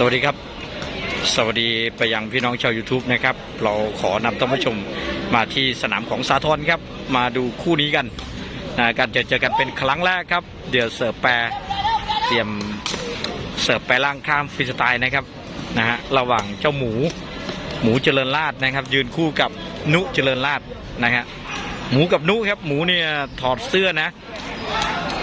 สวัสดีครับ สวัสดีไปยังพี่น้องชาว YouTube นะครับ เราขอนำท่านผู้ชมมาที่สนามของสาทรครับ มาดูคู่นี้กันนะการจะเจอกันเป็นครั้งแรกครับ เดี๋ยวเสิร์ฟแปรเตรียมเสิร์ฟแปรล่างข้ามฟรีสไตล์นะครับนะฮะระหว่างเจ้าหมูหมูเจริญราดนะครับ ยืนคู่กับนุเจริญราดนะฮะหมูกับนุครับหมูเนี่ยถอดเสื้อนะ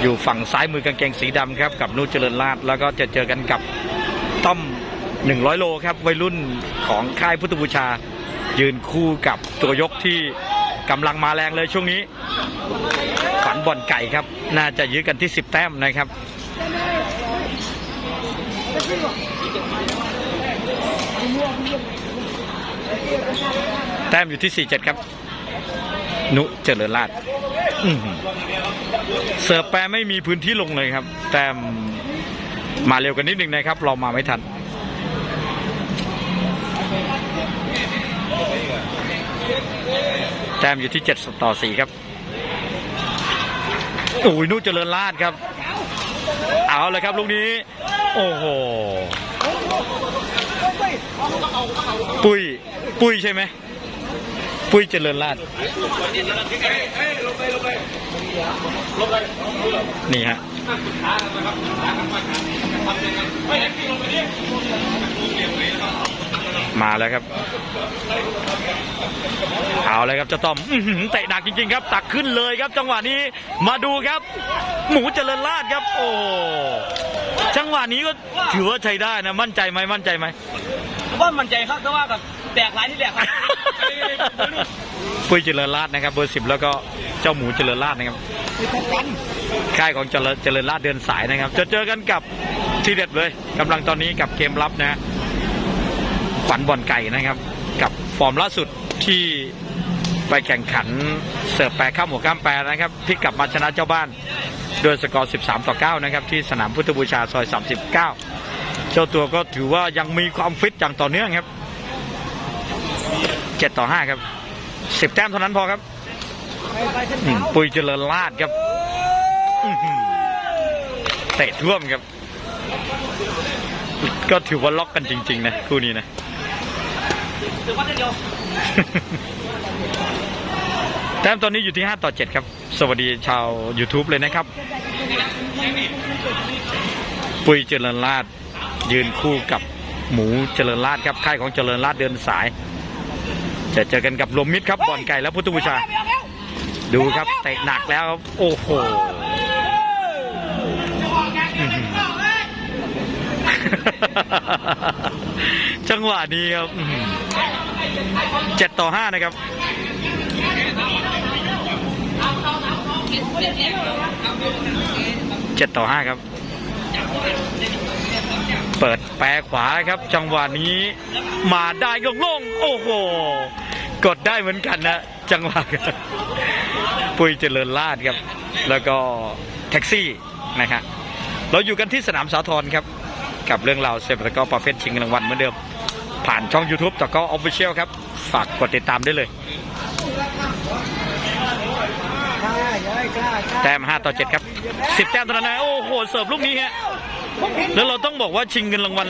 อยู่ฝั่งซ้ายมือกางเกงสีดำครับกับนุเจริญราดแล้วก็จะเจอกันกับ ต้อม 100 โลครับวัยรุ่นของค่ายพุทธบูชา ยืนคู่กับตัวยกที่กำลังมาแรงเลยช่วงนี้ ขวัญบ่อนไก่ครับ น่าจะยื้อกันที่ 10 แต้มนะครับแต้มอยู่ที่ 47 ครับ นุเจริญราชเสิร์ฟแปรไม่มีพื้นที่ลงเลยครับ แต้ม มาเร็วกันนิดนึงนะครับ เรามาไม่ทัน แต้มอยู่ที่7ต่อ4ครับโอ้ยนุเจริญราชครับ เอาเลยครับลูกนี้ โอ้โห ปุ้ย ปุ้ยใช่ไหม ปุ้ยเจริญราชนี่ฮะ มาแล้วครับ เอาเลยครับเจ้าต้อมอื้อหือเตะหนักจริง ๆ ครับ ตักขึ้นเลยครับ จังหวะนี้มาดูครับ หมูเจริญราชครับ โอ้จังหวะนี้ก็ถือว่าใช้ได้นะ มั่นใจไหมมั่นใจไหมว่ามันใจครับแต่ว่ากับแตกหลายที่แตกครับปุ้ยเจริญราชนะครับเบอร์สิบแล้วก็ เจ้าหมูเจริญราชนะครับค่ายของเจริญเจริญราชเดินสายนะครับ จะเจอกันกับทีเด็ดเลยกำลังตอนนี้กับเกมรับนะขวัญบอลไก่นะครับ กับฟอร์มล่าสุดที่ไปแข่งขันเสิร์ฟแปรข้ามหัวข้ามแปรนะครับที่กลับมาชนะเจ้าบ้านด้วยสกอร์ 13 ต่อ 9 นะครับ ที่สนามพุทธบูชาซอย 39 เจ้าตัวก็ถือว่ายังมีความฟิตอย่างต่อเนื่องครับ 7 ต่อ 5 ครับ 10 แต้มเท่านั้นพอครับ ปุยเจริญราชครับเตะท่วมครับ ก็ถือว่าล็อกกันจริง ๆ นะคู่นี้นะแต้มตอนนี้อยู่ที่ 5 ต่อ 7 ครับ สวัสดีชาว YouTube เลยนะครับ ปุยเจริญราชยืนคู่กับหมูเจริญราชครับค่ายของเจริญราชเดินสาย จะเจอกันกับลมมิตรครับบอนไก่และพุทธบูชา ดูครับเตะหนักแล้วครับโอ้โหจังหวะนี้ครับเจ็ดต่อห้านะครับเจ็ดต่อห้าครับ เปิดแปรขวาครับ จังหวะนี้ มาได้ก็โล่งๆโอ้โห กดได้เหมือนกันนะ จังหวะปุยเจริญราชครับ แล้วก็แท็กซี่นะครับเราอยู่กันที่สนามสาทรครับ กับเรื่องราวเซฟแล้วก็ประเภทชิงรางวัลเหมือนเดิม ผ่านช่อง YouTube ต่ก็ออฟฟิเชียลครับ ฝากกดติดตามได้เลย แต้ม5ต่อ 7 ครับ 10 แต้มเท่านั้นนะโอ้โห เสิร์ฟลูกนี้ฮะแล้วเราต้องบอกว่าชิงเงินรางวัล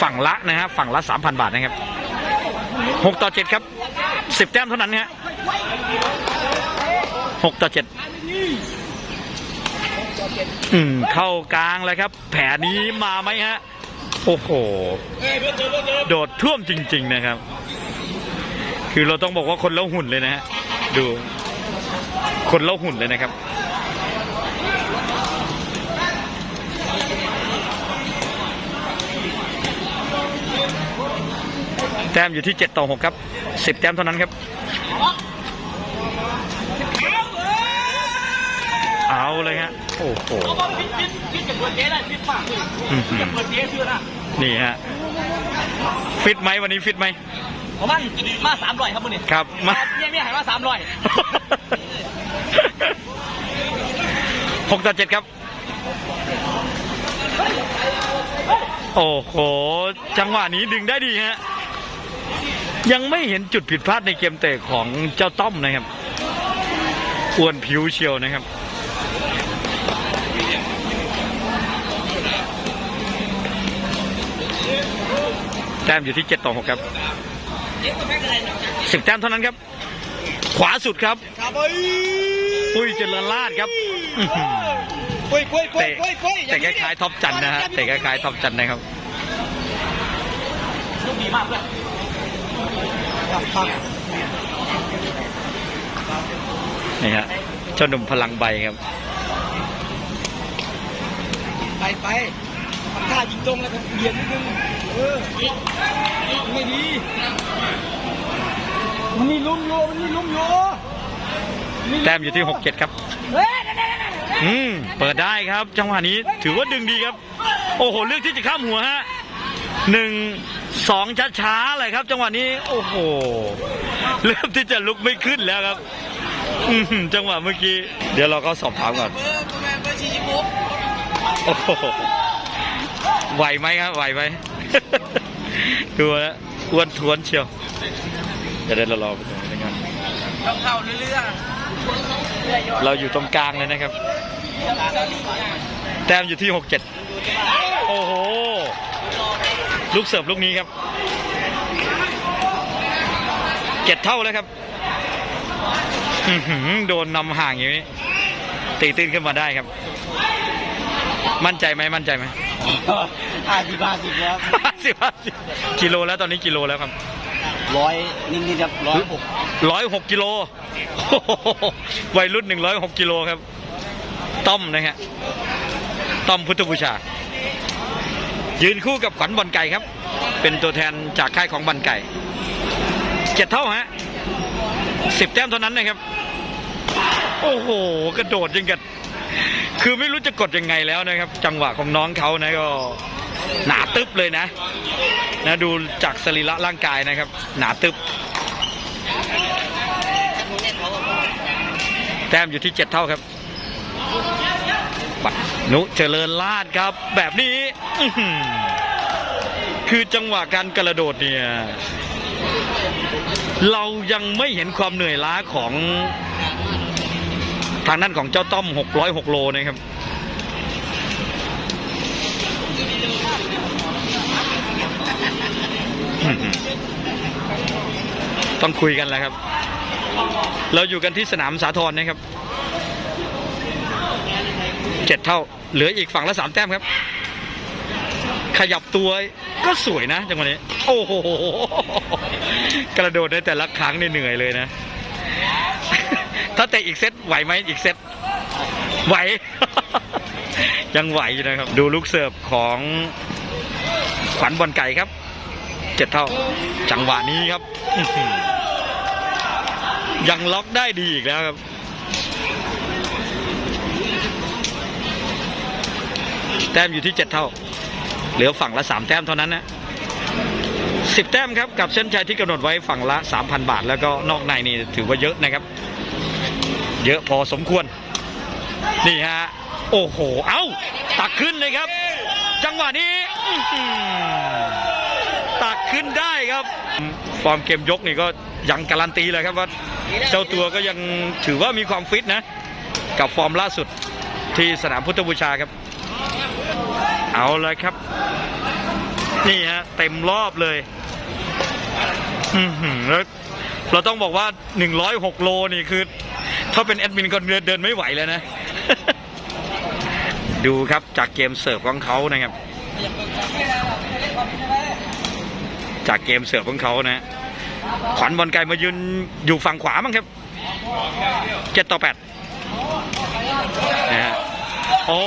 ฝั่งละนะฮะฝั่งละ 3,000 บาทนะครับ 6 ต่อ 7 ครับ สิบแต้มเท่านั้นฮะ6ต่อ7อืม เข้ากลางเลยครับ แผลนี้มาไหมฮะ โอ้โห โดดท่วมจริง ๆ นะครับ คือเราต้องบอกว่าคนเล่าหุ่นเลยนะฮะ ดู คนเล่าหุ่นเลยนะครับ แต้มอยู่ที่ 7 ต่อ 6 ครับ 10 แต้มเท่านั้นครับ เอาเลยฮะ โอ้โหเพราะว่าฟิตฟิตฟิตกับเปิดเจ๊ได้ฟิตมากเลยอื้อหือกับเปิดเจ๊ชื่อนะนี่ฮะ ฟิตไหมวันนี้ฟิตไหมผมมันมาสามร้อยครับมึงนี่ครับ มาเนี่ยเนี่ยหายมาสามร้อยหกต่อเจ็ดครับ โอ้โห จังหวะนี้ดึงได้ดีฮะ ยังไม่เห็นจุดผิดพลาดในเกมเตะของเจ้าต้อมนะครับอ้วนผิวเชียวนะครับแต้มอยู่ที่เจ็ดต่อหกครับสิบแต้มเท่านั้นครับ ขวาสุดครับครับไปปุ้ยเจริญราชครับอื้อหือปุ้ยปุ้ยปุ้ยเตะปุ้ยปุ้ยแต่คล้ายๆท็อปจันทร์นะฮะแต่คล้ายๆท็อปจันทร์นะครับลูกดีมากเลยครับครับ นี่ฮะเจ้าหนุ่มพลังใบครับ ไปไปทำท่ายิงตรงแล้วก็เบียดนิดนึงเออไม่ดีมันนี่ลุ่มโยมันนี่ลุ่มโยแต้มอยู่ที่หกเจ็ดครับเฮ้ยอืม เปิดได้ครับ จังหวะนี้ถือว่าดึงดีครับ โอ้โห เลือกที่จะข้ามหัวฮะหนึ่ง สองช้าๆเลยครับ จังหวะนี้ โอ้โห เริ่มที่จะลุกไม่ขึ้นแล้วครับจังหวะเมื่อกี้ เดี๋ยวเราก็สอบถามก่อนโอ้โหไหวไหมครับไหวไหมดูแล้วอ้วนท้วนเชียวเดี๋ยวเดี๋ยวเรารอไปตรงนี้นะครับต้องเข้าเรื่อยเราอยู่ตรงกลางเลยนะครับ แต้มอยู่ที่หกเจ็ดโอ้โห ลูกเสิร์ฟลูกนี้ครับเจ็ดเท่าแล้วครับอื้อหือโดนนำห่างอย่างนี้ตีตื้นขึ้นมาได้ครับ มั่นใจไหมมั่นใจไหมๆห้าสิบห้าสิบแล้วสิบห้าสิบกิโลแล้วตอนนี้กิโลแล้วครับร้อยนิดนิดครับร้อยหกร้อยหกกิโลโอ้โหวัยรุ่นหนึ่งร้อยหกกิโลครับ ต้อมนะฮะต้อมพุทธบูชา ยืนคู่กับขวัญบอลไก่ครับ เป็นตัวแทนจากค่ายของบอลไก่เจ็ดเท่าฮะสิบแต้มเท่านั้นนะครับ โอ้โห กระโดดยังกับคือไม่รู้จะกดยังไงแล้วนะครับ จังหวะของน้องเขานะก็หนาตึ๊บเลยนะ นะดูจากสรีระร่างกายนะครับ หนาตึ๊บแต้มอยู่ที่เจ็ดเท่าครับ นุเจริญลาดครับ แบบนี้คือจังหวะการกระโดดเนี่ย เรายังไม่เห็นความเหนื่อยล้าของ ทางด้านของเจ้าต้อม 606 โลนะครับต้องคุยกันแล้วครับ เราอยู่กันที่สนามสาทรนะครับ เจ็ดเท่า เหลืออีกฝั่งละสามแต้มครับ ขยับตัวก็สวยนะจังหวะนี้ โอ้โห กระโดดในแต่ละครั้งนี่เหนื่อยเลยนะ ถ้าเตะอีกเซตไหวไหมอีกเซตไหว ยังไหวอยู่นะครับ ดูลูกเสิร์ฟของขวัญบอลไก่ครับ เจ็ดเท่า จังหวะนี้ครับ ยังล็อกได้ดีอีกแล้วครับ แต้มอยู่ที่เจ็ดเท่า เหลือฝั่งละสามแต้มเท่านั้นนะสิบแต้มครับกับเส้นชัยที่กำหนดไว้ฝั่งละสามพันบาท แล้วก็นอกในนี่ถือว่าเยอะนะครับ เยอะพอสมควร นี่ฮะ โอ้โห เอ้า ตักขึ้นเลยครับ จังหวะนี้ ตักขึ้นได้ครับ ฟอร์มเกมยกนี่ก็ยังการันตีเลยครับว่า เจ้าตัวก็ยังถือว่ามีความฟิตนะ กับฟอร์มล่าสุดที่สนามพุทธบูชาครับ เอาเลยครับ นี่ฮะเต็มรอบเลย อือหือแล้วเราต้องบอกว่า106โลนี่คือ ถ้าเป็นแอดมินก็เดินเดินไม่ไหวแล้วนะ ดูครับจากเกมเสิร์ฟของเขานะครับ จากเกมเสิร์ฟของเขานะขวัญบอลไกลมายืนอยู่ฝั่งขวามั้งครับเจ็ดต่อแปดนะฮะโอ้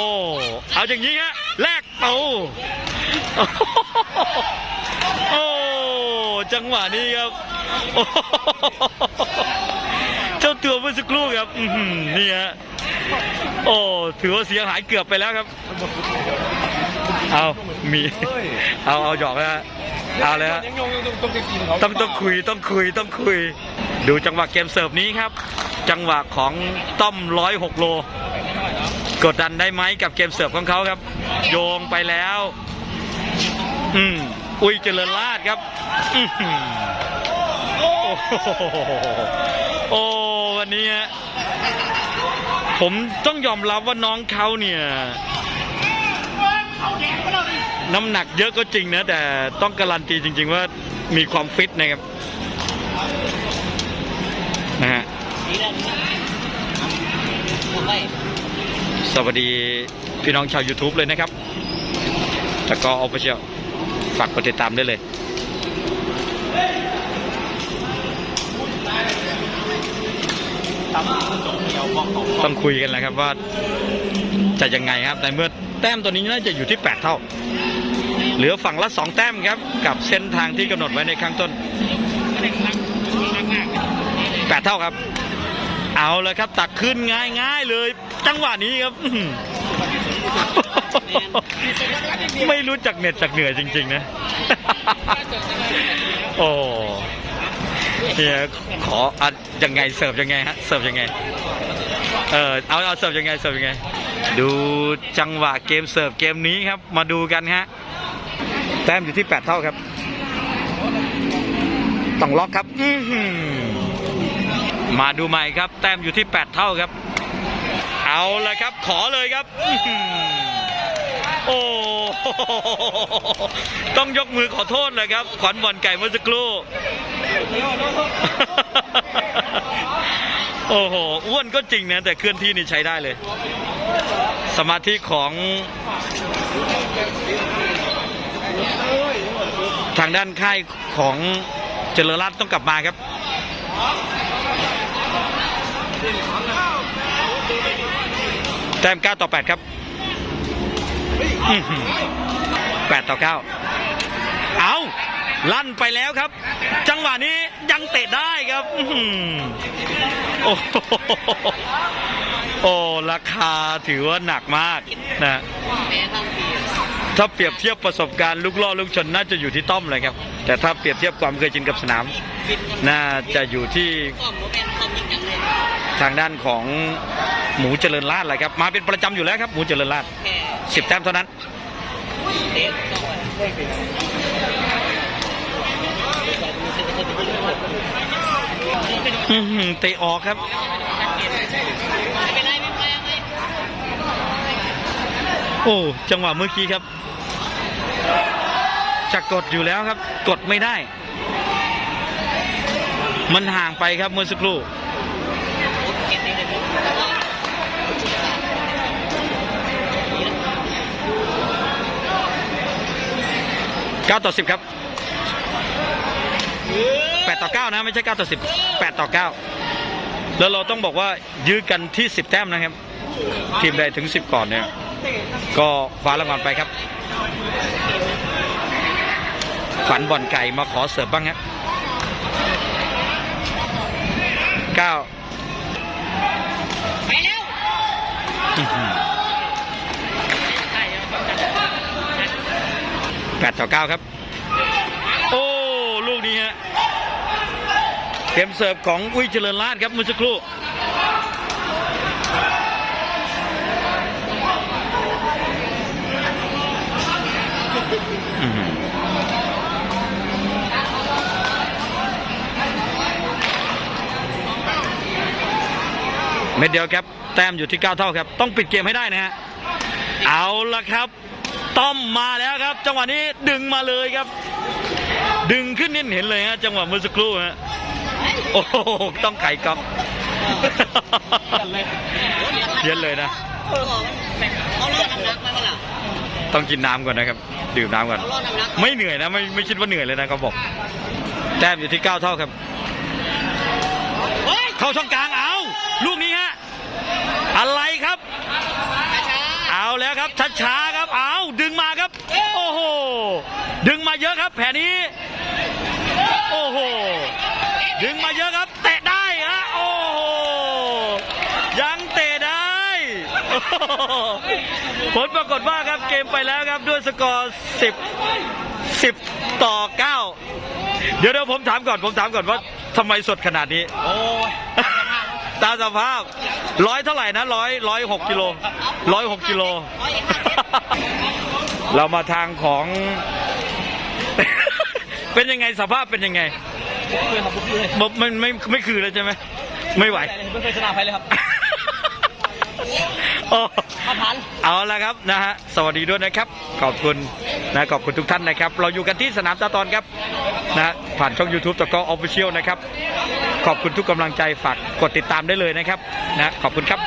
เอาอย่างนี้ฮะแลก เอาโอ้จังหวะนี้ครับโอ้เจ้าตัวเมื่อสักครู่ครับอื้อหือนี่ฮะโอ้ถือว่าเสียหายเกือบไปแล้วครับ เอามีเอาเอาหยอกนะฮะเอาเลยฮะยังยงยังต้องกินเขาต้องต้องคุยต้องคุยต้องคุย ดูจังหวะเกมเสิร์ฟนี้ครับ จังหวะของต้อมร้อยหกโล กดดันได้ไหมกับเกมเสิร์ฟของเขาครับ โยงไปแล้ว อืมอุ้ยเจริญลาดครับโอ้โหโอ้วันนี้ผมต้องยอมรับว่าน้องเขาเนี่ยน้ำหนักเยอะก็จริงนะ แต่ต้องการันตีจริง ๆ ว่ามีความฟิตนะครับนะฮะ สวัสดีพี่น้องชาว YouTube เลยนะครับแต่ก็ออฟฟิเชียลฝากกดติดตามได้เลย ต้องคุยกันแล้วครับว่าจะยังไงครับในเมื่อแต้มตัวนี้น่าจะอยู่ที่ 8 เท่า เหลือฝั่งละ 2 แต้มครับ กับเส้นทางที่กำหนดไว้ในข้างต้น 8 เท่าครับ เอาเลยครับตักขึ้นง่ายง่ายๆเลย จังหวะนี้ครับ ไม่รู้จักเหน็ดจากเหนื่อยจริง ๆ นะ โอ้เฮียขออัดยังไงเสิร์ฟยังไงฮะเสิร์ฟยังไงเออเอาเอาเสิร์ฟยังไงเสิร์ฟยังไง ดูจังหวะเกมเสิร์ฟเกมนี้ครับ มาดูกันฮะแต้มอยู่ที่ 8 เท่าครับ ต้องล็อกครับ อื มาดูใหม่ครับ แต้มอยู่ที่ 8 เท่าครับ เอาละครับ ขอเลยครับ โอ้ต้องยกมือขอโทษเลยครับ ขวัญบอลไก่เมื่อสักครู่โอ้โหอ้วนก็จริงนะ แต่เคลื่อนที่นี่ใช้ได้เลย สมาธิของทางด้านค่ายของเจริญรัตน์ต้องกลับมาครับ แต้ม9ต่อ 8 ครับอื้อหือ8ต่อ 9 เอาลั่นไปแล้วครับ จังหวะนี้ยังเตะได้ครับอื้อหือโอ้ โอ้ราคาถือว่าหนักมากนะถ้าเปรียบเทียบประสบการณ์ลูกล่อลูกชนน่าจะอยู่ที่ต้อมเลยครับ แต่ถ้าเปรียบเทียบความเคยชินกับสนาม น่าจะอยู่ที่ทางด้านของหมูเจริญราชแหละครับ มาเป็นประจำอยู่แล้วครับ หมูเจริญราชสิบแต้มเท่านั้นเด็กซ่อมไว้อื้อหือเตะออกครับ ไม่เป็นไรไม่เป็นไรไม่ โอ้จังหวะเมื่อกี้ครับจะกดอยู่แล้วครับ กดไม่ได้ มันห่างไปครับเมื่อสักครู่เก็บได้เลย9ต่อ10ครับ8ต่อ9นะไม่ใช่9ต่อ10 8ต่อ9แล้วเราต้องบอกว่ายื้อกันที่10แต้มนะครับ ทีมใดถึง10ก่อนเนี่ย ก็คว้ารางวัลไปครับ ขวัญบ่อนไก่มาขอเสิร์ฟบ้างครับ9ไปแล้วอื้อหือ8ต่อ9ครับ โอ้ ลูกนี้ฮะเกมเสิร์ฟของอุ้ยเจริญราชครับเมื่อสักครู่ เม็ดเดียวครับ แต้มอยู่ที่ 9 เท่าครับ ต้องปิดเกมให้ได้นะฮะ เอาละครับ ต้อมมาแล้วครับ จังหวะนี้ดึงมาเลยครับ ดึงขึ้นน้นเห็นเลยฮะ จังหวะเมื่อสักครู่ฮะ โอ้โห ต้องไข่ก๊อกเพี้ยนเลยนะ ต้องกินน้ำก่อนนะครับ ดื่มน้ำก่อน ไม่เหนื่อยนะ ไม่ไม่คิดว่าเหนื่อยเลยนะเขาบอก แต้มอยู่ที่ 9 เท่าครับ เข้าช่องกลางเอา ลูกนี้ฮะอะไรครับช้าเอาแล้วครับช้าๆครับเอาดึงมาครับ โอ้โหดึงมาเยอะครับ แผนนี้ โอ้โหดึงมาเยอะครับ เตะได้ฮะโอ้โหยังเตะได้โอ้โหผลปรากฏว่าครับเกมไปแล้วครับด้วยสกอร์10 10 ต่อ 9 เดี๋ยวเดี๋ยวผมถามก่อนผมถามก่อนว่าทำไมสดขนาดนี้ โอ้ย ตามสภาพร้อยเท่าไหร่นะร้อยร้อยหกกิโลร้อยหกกิโล เรามาทางของ เป็นยังไงสภาพเป็นยังไงเลยครับเลยบอกมันไม่ไม่คือแล้วใช่ไหมไม่ไหว ไม่เคยชนะใครเลยครับโอ้มาผ่าน เอาละครับนะฮะสวัสดีด้วยนะครับ ขอบคุณนะขอบคุณทุกท่านนะครับ เราอยู่กันที่สนามตาตอนครับนะผ่านช่อง YouTube ตะกอออฟฟิเชียลนะครับ ขอบคุณทุกกำลังใจฝากกดติดตามได้เลยนะครับนะขอบคุณครับ